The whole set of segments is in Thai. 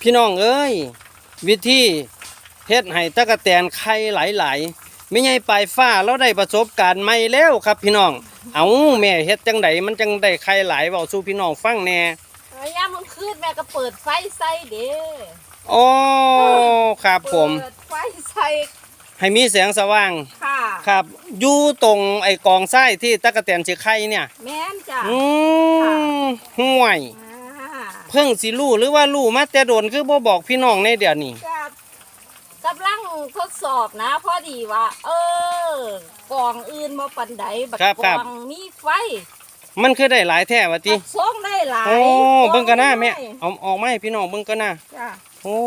พี่น้องเอ้ย วิธีเฮ็ดให้ตะกะแตนไข่หลายๆไม่ใช่ปลายฟ้าเราได้ประสบการณ์ใหม่แล้วครับพี่น้อง เอาแม่เฮ็ดจังไดมันจังได้ไข่หลายเว้าสู่พี่น้องฟังแหน่ระยะมันคืนแม่ก็เปิดไฟใส่เด้อ๋อครับผมเปิดไฟใส่ให้มีแสงสว่างค่ะครับอยู่ตรงไอ้กองทรายที่ตะกะแตนสิไข่เนี่ย แม่นจ้ะอืมห่วยอ่า เพิ่งสิรู้หรือว่ารู้มาแต่โดนคือบ่บอกพี่น้องในเดี๋ยวนี้จ้ะกำลังทดสอบนะพอดีว่า เออกองอื่นมาปันไดบัดครับกครับ องมีไฟมันคือได้หลายแท้วะติบัดส่งได้หลายโอ้เบิ่งกันหน้าแม่กองเอาออกมาให้พี่น้องเบิ่งกันหน้าจ้ะโอ้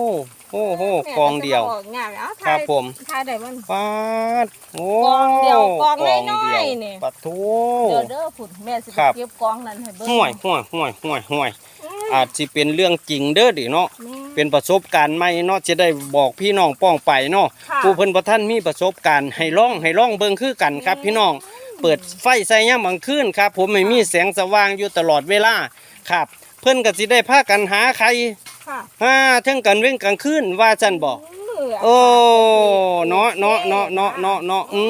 โหโหแม่กองเดียว จะบอกง่ายเอาครัถ่าบยผมถ่ายได้มัน ปาดโอ้กองเดียวกองเดีน้อยๆนี่ปัดโถเดี๋ยวเด้อผุดแม่สิไปครับ เก็บกองนั้นให้เบิ่งห่วยห่วยห่วยห่วยห่วยอืม อาจสิเป็นเรื่องจริงเด้อดิเนาะแม่เป็นประสบการณ์ใหม่เนาะจะได้บอกพี่น้องป้องไปเนาะค่ะผู้เพิ่นบ่ทันมีประสบการณ์ให้ร้องให้ร้องเบิ่งคือกันครับ พี่น้องเปิดไฟใส่ยามกลางคืนครับ ผมไม่มีแสงสว่างอยู่ตลอดเวลาครับ เพิ่นก็สิได้พากันหาใครค่ะหาเทั้งกันเว้นกลางคืนว่าจันบอกโอ้เนาะเนาะเนาะเนาะเนาะเนาะอื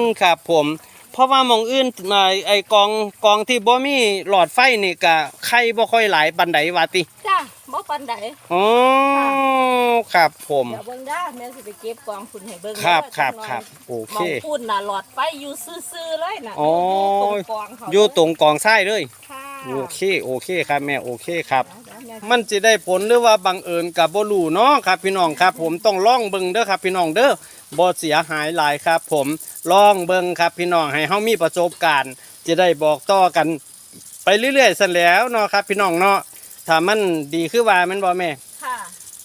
มครับผม เพราะว่าหมองอื่นมาไอ้กองกองที่บ่มีหลอดไฟนี่ก็ไข่บ่ค่อยหลายปานใดว่าติจ้าบ่ปันใดอ๋อครับผมเดี๋ยวเบิ่งได้แม่สิไปเก็บกองฝุ่นให้เบิ่งครับเด้อครับจักหน่อยครับโอหมเคองฝุ่นน่ะหลอดไฟอยู่ซื่อๆเลยน่ะอ๋ออยู่ตรงกองเขาอยู่ตรงกองทรายเลยค่ะโอเคโอเคครับแม่โอเคครับเดี๋ยวแม่มันจะได้ผลหรือว่าบังเอิญกับบ่รู้เนาะครับพี่น้องครับ ผมต้องล่องเบิ่งเด้อครับพี่น้องเด้อบ่เสียหายหลายครับ ผม ล่องเบิ่งครับพี่น้องให้เฮามีประสบการณ์ จะได้บอกต่อกัน ไปเรื่อยๆซั่นแหล้วเนาะครับ พี่น้องเนาะถ้ามันดีคือว่าแมันบ่แม่ค่ะ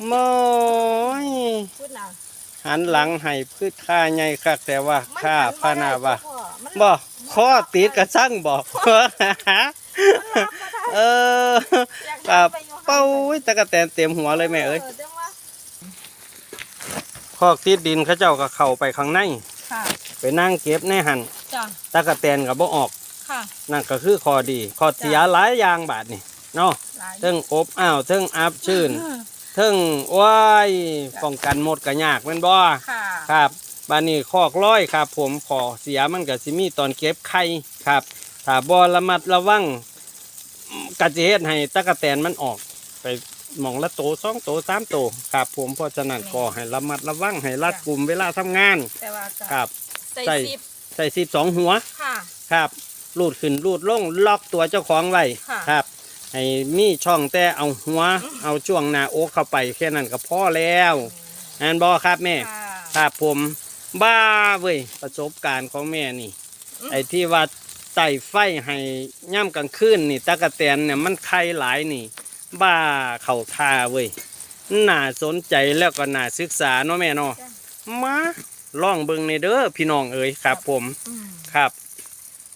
โม้ยพูดน่ะหันหลังให้พืชค่าใหญ่คักแต่ว่ามันค่าหันพานาว่าบ่ได้พ่อมันบ่ข้อติดกระสั่งบ่เอออยากครับไปอยู่เป้าอุ้ยตะกะแตนเต็มหัวเลยแม่เอ้ยจังว่า พอกติดดินเขาเจ้าก็เข้าไปข้างในค่ะ ไปนั่งเก็บในหันจ้าตะกะแตนก็บ่ออก ค่ะนั่นก็คือข้อดีข้อเสียหลายอย่างบาดนี่เนาะหลายเทิงอบอ้าวเทิงอับชื้นอืมเทิงว้ายป้องกันหมดก็ยากแม่นบ่ค่ะครับบานนี้คอกร้อยครับ ผมขอเสียมันก็สิมีตอนเก็บไข่ครับถ้าบ่ระมัดระวังก็จะเฮ็ดให้ตะกะแตนมันออกไปหมองละโตสองโตสามโตครับ ผมเพราะฉะนั้นก็ให้ระมัดระวังให้รัดกลุ่มเวลาทำงานแต่ว่าก็ ครับ ใส่ใส่ สิบใส่สิบสองหัวค่ะ ครับ รูดขึ้นรูดลงล็อกตัวเจ้าของไว้ค่ะ ครับ ให้มีช่องแต่เอาหัว เอาช่วงหน้าอกเข้าไปแค่นั้นก็พอแล้วอันบอครับแม่ ค่ะครับผมบ้าเว้ยประสบการณ์ของแม่นี่อืมไอ้ที่ว่าใส่ไฟให้ย่ำกลางคืนนี่ตะกะแตนเนี่ยมันไข่หลายนี่ บ้าเข่าทาเว้ยน่าสนใจแล้วก็น่าศึกษาเนาะแม่เนาะมา ลองเบิ่งในเด้อพี่น้องเอ๋ยครับ ผมอืมครับ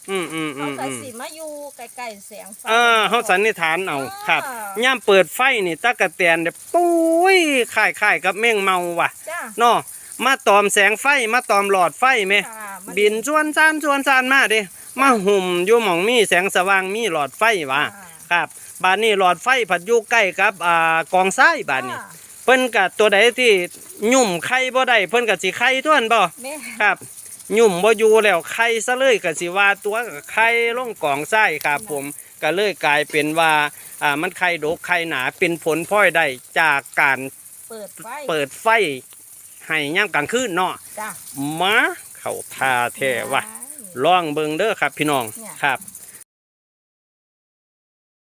อืมอืมอืเอามใส่อืมสีมาอยู่ใกล้ๆแสงไฟอ่าเขาสันนิษฐานเอาครับอ่าย่ำเปิดไฟนี่ตะกะแตนเนี่ยปุ้ยคล้ายๆกับแมงเมาว่ะจ้าเนาะมาตอมแสงไฟมาตอมหลอดไฟไหม ค่ะมับินชวนซานชวนซานมาเด้มาหุ่มอยู่หม่องมีแสงสว่างมีหลอดไฟว่ะอ่าครับบานนี้หลอดไฟผัดอยู่ใกล้กับอ่ากองทรายบานนี้ ค่ะ เพิ่นกับตัวใดที่ยุ่มไข่บ่ได้เพิ่นกับสิไข่ทวนบ่แม่ครับยุ่มบ่อยู่แล้วไข่ซะเลยก็สิว่าตัวก็ไข่ลงกองทรายครับ ผมก็เลยกลายเป็นว่าอ่ามันไข่ดกไข่หนาเป็นผลพลอยได้จากการเปิดไฟเปิดไฟให้ย่ามกลางคืนเนาะจ้ามาเข้าท่าแท้ว่ะลองเบิงเด้อครับ พี่น้องเนี่ยครับ